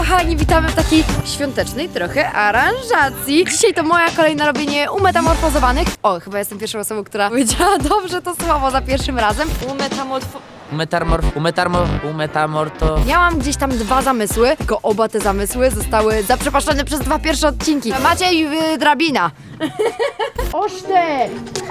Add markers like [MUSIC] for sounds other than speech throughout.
Kochani, witamy w takiej świątecznej trochę aranżacji. Dzisiaj to moja kolejna robienie umetamorfozowanych. O, chyba jestem pierwszą osobą, która powiedziała [LAUGHS] dobrze to słowo za pierwszym razem. Umetamorfo... Umetamorf, umetamor, umetamorto... Miałam gdzieś tam dwa zamysły, tylko oba te zamysły zostały zaprzepaszczone przez dwa pierwsze odcinki. Maciej yy, Drabina. [LAUGHS] Ty!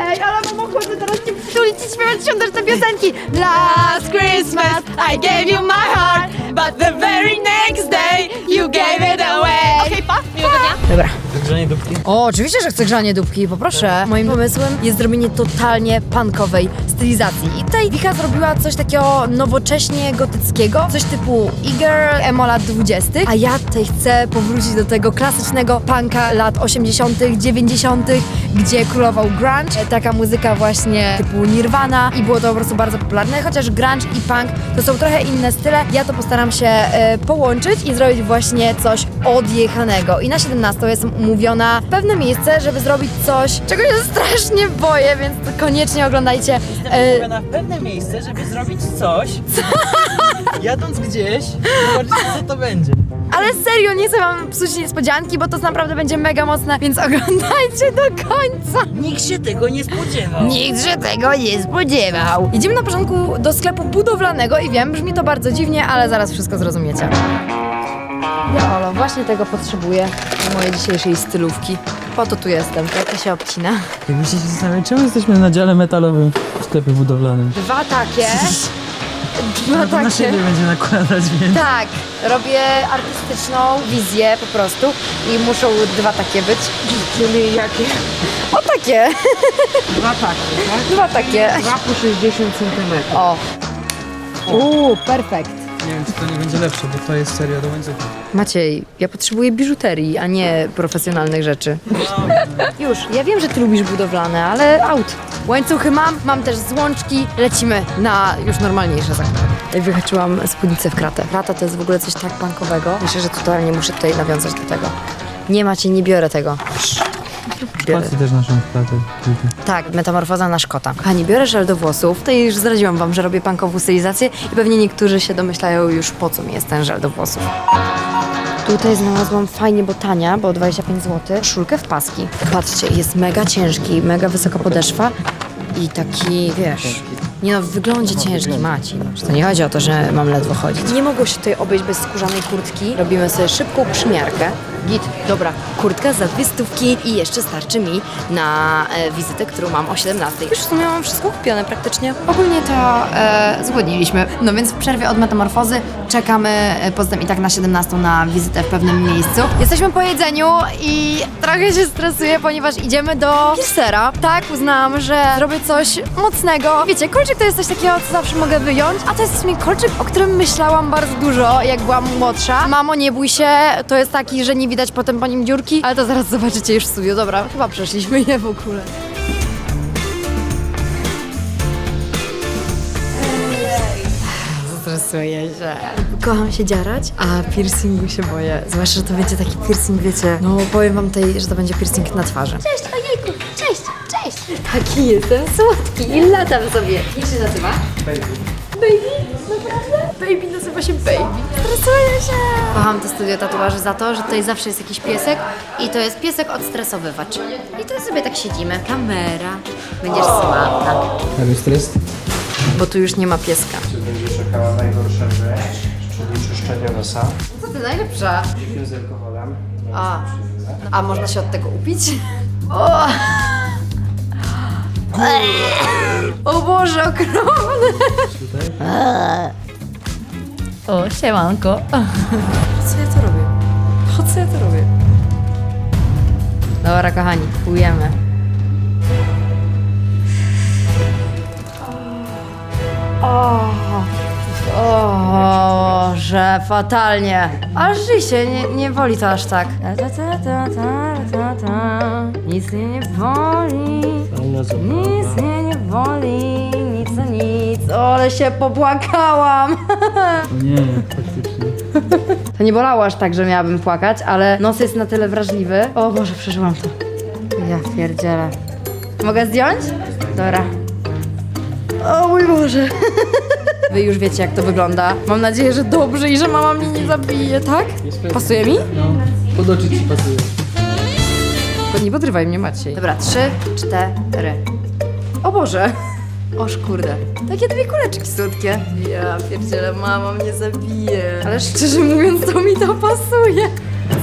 Ej, ale mamo, chodzę teraz cię przytulić i śpiewać świąteczne piosenki. Last Christmas I gave you my heart, but the very next day you gave it away. Okej, pa, miłego dnia. Dobra. Grzanie dupki? O, oczywiście, że chcę grzanie dupki, poproszę. Moim pomysłem jest zrobienie totalnie punkowej stylizacji. I tutaj Wika zrobiła coś takiego nowocześnie gotyckiego, coś typu Iger, emo lat 20. A ja tutaj chcę powrócić do tego klasycznego punka lat 80., 90., gdzie królował grunge. Taka muzyka właśnie typu Nirvana i było to po prostu bardzo popularne, chociaż grunge i punk to są trochę inne style. Ja to postaram się e, połączyć i zrobić właśnie coś odjechanego. I na 17 jestem umówiona w pewne miejsce, żeby zrobić coś, czego się strasznie boję, więc koniecznie oglądajcie. E, na pewne miejsce, żeby zrobić coś. [LAUGHS] Jadąc gdzieś, zobaczyć co to będzie. ale serio, nie chcę wam psuć niespodzianki, bo to naprawdę będzie mega mocne, więc [LAUGHS] oglądajcie do końca. Nikt się tego nie spodziewał. Nikt się tego nie spodziewał. Idziemy na początku do sklepu budowlanego i wiem, brzmi to bardzo dziwnie, ale zaraz wszystko zrozumiecie. Ja, Olo, właśnie tego potrzebuję do mojej dzisiejszej stylówki. Po to tu jestem, jak to się obcina. Jakbyście się zastanawiali, czemu jesteśmy na dziale metalowym w sklepie budowlanym? Dwa takie. [LAUGHS] Dwa No to na siebie będzie nakładać, więc... Tak, robię artystyczną wizję po prostu i muszą dwa takie być. Czyli jakie? O takie, Dwa takie, tak? dwa takie. Dwa po 60 cm. O. Uuu, perfekt. Nie wiem, czy to nie będzie lepsze, bo to jest seria do łańcucha. Maciej, ja potrzebuję biżuterii, a nie profesjonalnych rzeczy. Już, ja wiem, że ty lubisz budowlane, ale out. Łańcuchy mam, mam też złączki, lecimy na już normalniejsze zakupy. I wyhaczyłam spódnicę w kratę. Krata to jest w ogóle coś tak bankowego. Myślę, że totalnie muszę tutaj nawiązać do tego. Nie Maciej, nie biorę tego. Biorę. Patrzcie też naszą klatę. Tak, metamorfoza na szkota. Kochani, biorę żel do włosów. Tutaj już zdradziłam wam, że robię punkową stylizację i pewnie niektórzy się domyślają już po co mi jest ten żel do włosów. Tutaj znalazłam fajnie, bo tania, bo 25 zł, szulkę w paski. Patrzcie, jest mega ciężki, mega wysoka podeszwa i taki, wiesz... Nie no, w wyglądzie ciężki maci. To nie chodzi o to, że mam ledwo chodzić. Nie mogło się tutaj obejść bez skórzanej kurtki. Robimy sobie szybką przymiarkę. Git, dobra, kurtka za dwie stówki i jeszcze starczy mi na e, wizytę, którą mam o 17. Już w sumie mam wszystko kupione praktycznie. Ogólnie to e, zgłodniliśmy. No więc w przerwie od metamorfozy czekamy e, potem i tak na 17 na wizytę w pewnym miejscu. Jesteśmy po jedzeniu i trochę się stresuję, ponieważ idziemy do Pilsera. Tak, uznałam, że zrobię coś mocnego. Wiecie, kolczyk to jest coś takiego, co zawsze mogę wyjąć, a to jest w sumie kolczyk, o którym myślałam bardzo dużo, jak byłam młodsza. Mamo, nie bój się, to jest taki, że nie widać potem po nim dziurki, ale to zaraz zobaczycie już w studiu. Dobra, chyba przeszliśmy je w ogóle. Stresuję się. Kocham się dziarać, a piercingu się boję. Zwłaszcza, że to będzie taki piercing, wiecie, no powiem wam tutaj, że to będzie piercing na twarzy. Cześć, ojejku, cześć, cześć. Taki jestem słodki i latam sobie. Jak się nazywa? Baby. Baby? Naprawdę? Baby nazywa się Baby. Stresuję się. Kocham to studio tatuaży za to, że tutaj zawsze jest jakiś piesek i to jest piesek odstresowywacz. I tu sobie tak siedzimy. Kamera. Będziesz sławna. Ale stres? Bo tu już nie ma pieska. będzie czekała najgorsza rzecz, czyli czyszczenie nosa. Co ty najlepsza? Z alkoholem. A, a można się od tego upić? [LAUGHS] O, o Boże, okropne! [LAUGHS] O, siemanko. Po co ja to robię? Po co ja to robię? Dobra, kochani, kupujemy. O, o, że fatalnie. Aż się nie, nie woli to aż tak. Ta, ta, ta, ta, ta, ta, ta. Nic mnie nie woli. Nic mnie nie woli. Ale się popłakałam. O nie, faktycznie. To nie bolało aż tak, że miałabym płakać, ale nos jest na tyle wrażliwy. O Boże, przeżyłam to. Ja pierdzielę. Mogę zdjąć? Dobra. O mój Boże. [LAUGHS] Wy już wiecie, jak to wygląda. Mam nadzieję, że dobrze i że mama mnie nie zabije, tak? Pasuje mi? No, pod oczy ci pasuje. Tylko nie podrywaj mnie, Maciej. Dobra, trzy, cztery. O Boże! Oż kurde. Takie dwie kuleczki słodkie. Ja pierdzielę, mama mnie zabije. Ale szczerze mówiąc, to mi to pasuje.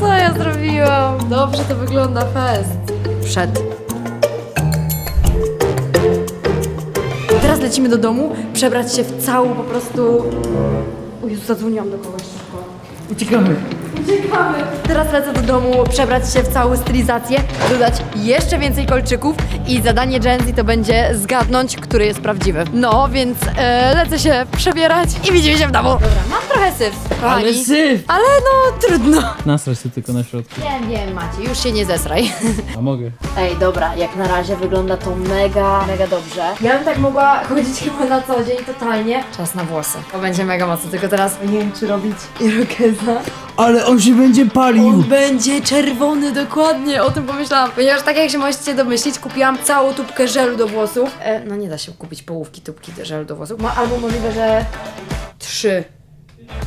Co ja zrobiłam? Dobrze to wygląda, fest. Przed. Teraz lecimy do domu, przebrać się w całą po prostu... O Jezu, zadzwoniłam do kogoś. Uciekamy. Uciekamy! Teraz lecę do domu, przebrać się w całą stylizację, dodać jeszcze więcej kolczyków i zadanie Genzy to będzie zgadnąć, który jest prawdziwy. No, więc e, lecę się przebierać i widzimy się w domu. Dobra, mam trochę syf, kochani. Ale syf! Ale no, trudno. Nasrać się tylko na środku. Wiem, wiem, Macie, już się nie zesraj. A mogę. Ej, dobra, jak na razie wygląda to mega, mega dobrze. Ja bym tak mogła chodzić chyba na co dzień totalnie. Czas na włosy. To będzie mega mocno, tylko teraz nie wiem, czy robić irokeza. Ale on się będzie On palił! będzie czerwony, dokładnie, o tym pomyślałam. Ponieważ tak jak się możecie domyślić, kupiłam całą tubkę żelu do włosów. E, no nie da się kupić połówki tubki do żelu do włosów. Ma, albo możliwe, że trzy.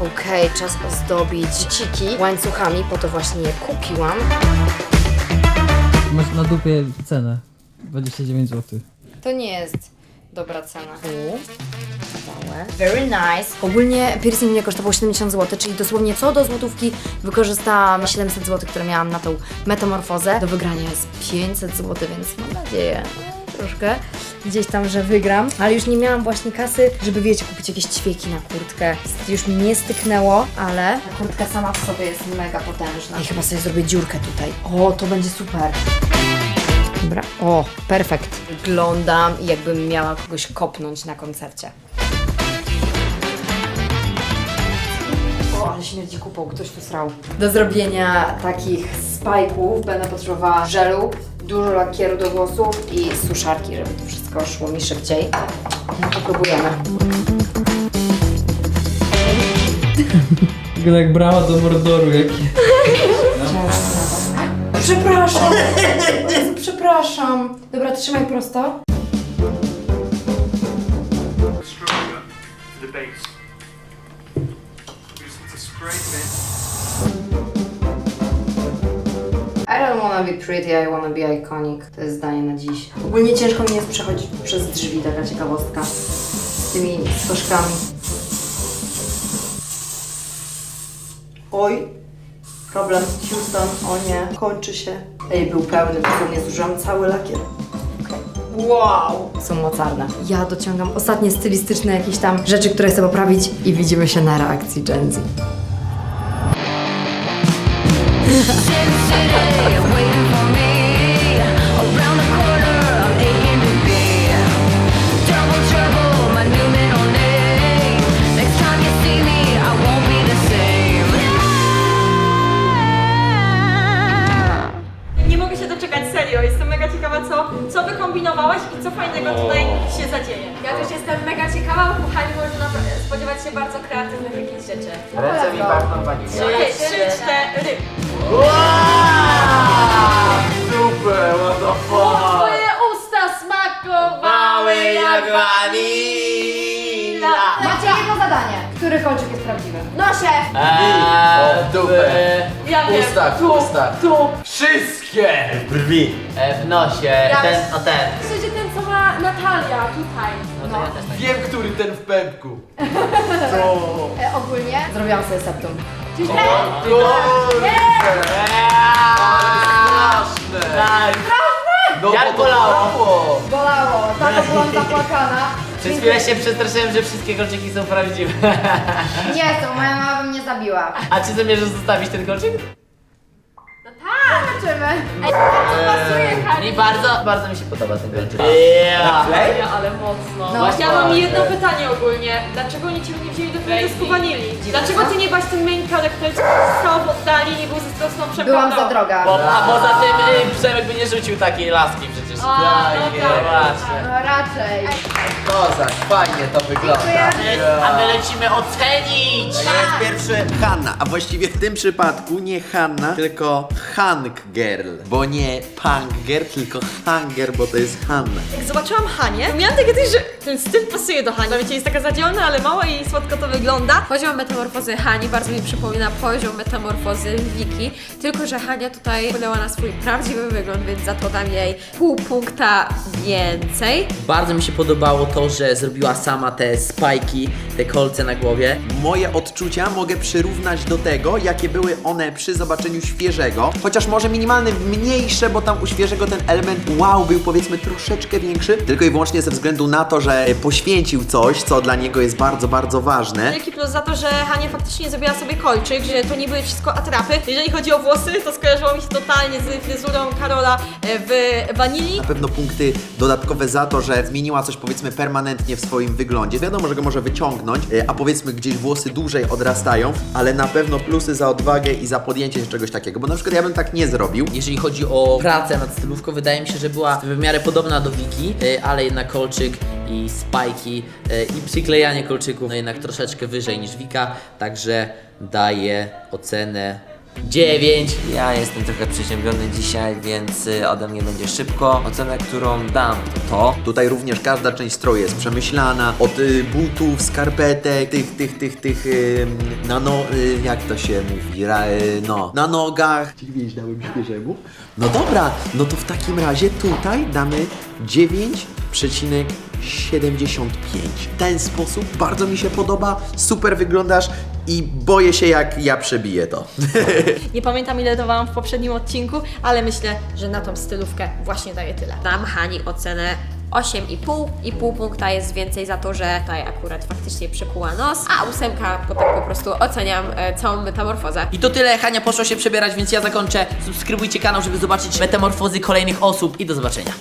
Okej, czas ozdobić ciki łańcuchami, po to właśnie je kupiłam. Masz na dupie cenę. 29 zł. To nie jest dobra cena. Tu. Małe. Very nice. Ogólnie piercing mnie kosztował 70 zł, czyli dosłownie co do złotówki wykorzystałam 700 zł, które miałam na tą metamorfozę. Do wygrania jest 500 zł, więc mam nadzieję e, troszkę gdzieś tam, że wygram. Ale już nie miałam właśnie kasy, żeby wiecie, kupić jakieś ćwieki na kurtkę. Już mi nie styknęło, ale kurtka sama w sobie jest mega potężna. I chyba sobie zrobię dziurkę tutaj. O, to będzie super. Dobra. O, perfekt. Wyglądam jakbym miała kogoś kopnąć na koncercie. O, ale śmierdzi kupą, ktoś tu srał. Do zrobienia takich spajków będę potrzebowała żelu, dużo lakieru do włosów i suszarki, żeby to wszystko szło mi szybciej. No to próbujemy. [LAUGHS] Wygląda jak brała do Mordoru, jaki. Przepraszam! Jezu, przepraszam. Dobra, trzymaj prosto. stronger the base. I don't wanna be pretty, I wanna be iconic. To jest zdanie na dziś. Ogólnie ciężko mi jest przechodzić przez drzwi, taka ciekawostka. Z tymi stożkami. Oj, problem. Houston, o nie, kończy się. Ej, był pełny, dosłownie zużyłam cały lakier. Wow! Są mocarne. Ja dociągam ostatnie stylistyczne jakieś tam rzeczy, które chcę poprawić i widzimy się na reakcji Gen Z. Nie mogę się doczekać, serio. Jestem mega ciekawa, co, co wykombinowałaś i co fajnego tutaj się zadzieje. Ja też jestem mega ciekawa, bo kochani można spodziewać się bardzo kreatywnych jakichś rzeczy. Ręce mi pachną wanilią. Okej, trzy, cztery. Super, what the fuck? Twoje usta smakowały jak wanila. Macie jedno zadanie. Który kolczyk jest prawdziwy? Nosie! Eee, w dupę. Ja wiem, ustach, tu, ustach. tu. Wszystkie! Brwi. E, w nosie, ten, o ten. W sensie ten, co ma Natalia, tutaj. No. Wiem, który ten w pępku. [LAUGHS] E, ogólnie zrobiłam sobie septum. Straszne. Tak. No, Jak bolało? Bolało, taka byłam zapłakana. Przez chwilę się przestraszyłem, że wszystkie kolczyki są prawdziwe. Nie to, moja mama by mnie zabiła. A czy zamierzasz zostawić ten kolczyk? Zobaczymy. Mi bardzo, bardzo mi się podoba ten. Na play? Ale mocno. No. Ja mam jedno pytanie ogólnie. Dlaczego oni cię nie wzięli do teledysku wanili? Dlaczego ty nie byłaś tym main character, który stał w oddali, nie był zazdrosną przekoną? Byłam za droga. Bo, a poza tym y, Przemek by nie rzucił takiej laski przecież. Właśnie. No raczej. Kozak, fajnie to wygląda. A my lecimy ocenić! Jest pierwszy Hanna, a właściwie w tym przypadku nie Hanna, tylko Hank Girl. Bo nie Punk Girl, tylko Hanger, bo to jest Hanna. Jak zobaczyłam Hanię, to miałam takie coś, że ten styl pasuje do Hani. Wiecie, jest taka zadzielona, ale mała i słodko to wygląda. Poziom metamorfozy Hani bardzo mi przypomina poziom metamorfozy Wiki, tylko że Hania tutaj wpłynęła na swój prawdziwy wygląd, więc za to dam jej pół punkta więcej. Bardzo mi się podobało to, że zrobiła sama te spajki, te kolce na głowie. Moje odczucia mogę przyrównać do tego, jakie były one przy zobaczeniu świeżego. Chociaż może minimalnie mniejsze, bo tam u świeżego ten element wow był powiedzmy troszeczkę większy. Tylko i wyłącznie ze względu na to, że poświęcił coś, co dla niego jest bardzo, bardzo ważne. Wielki plus za to, że Hania faktycznie zrobiła sobie kolczyk, że to nie były wszystko atrapy. Jeżeli chodzi o włosy, to skojarzyło mi się totalnie z fryzurą Karola e, w Wanili. Na pewno punkty dodatkowe za to, że zmieniła coś powiedzmy permanentnie w swoim wyglądzie. Wiadomo, że go może wyciągnąć, e, a powiedzmy gdzieś włosy dłużej odrastają, ale na pewno plusy za odwagę i za podjęcie się czegoś takiego, bo na przykład ja bym tak nie zrobił. Jeżeli chodzi o pracę nad stylówką, wydaje mi się, że była w miarę podobna do Wiki, y, ale jednak kolczyk i spajki y, i przyklejanie kolczyków no jednak troszeczkę wyżej niż Wika, także daję ocenę 9. Ja jestem trochę przeziębiony dzisiaj, więc y, ode mnie będzie szybko. Ocenę, którą dam, to. Tutaj również każda część stroju jest przemyślana, od y, butów, skarpetek, tych, tych, tych, tych, y, na no, y, jak to się mówi, Ra, y, no, na nogach. Czyli więź dałem świeżemu. No dobra, no to w takim razie tutaj damy 9,75. W ten sposób bardzo mi się podoba, super wyglądasz i boję się jak ja przebiję to. Nie pamiętam ile dawałam w poprzednim odcinku, ale myślę, że na tą stylówkę właśnie daję tyle. Dam Hani ocenę 8,5 i pół punkta jest więcej za to, że tutaj akurat faktycznie przykuła nos, a ósemka to tak po prostu oceniam e, całą metamorfozę. I to tyle, Hania poszła się przebierać, więc ja zakończę. Subskrybujcie kanał, żeby zobaczyć metamorfozy kolejnych osób i do zobaczenia.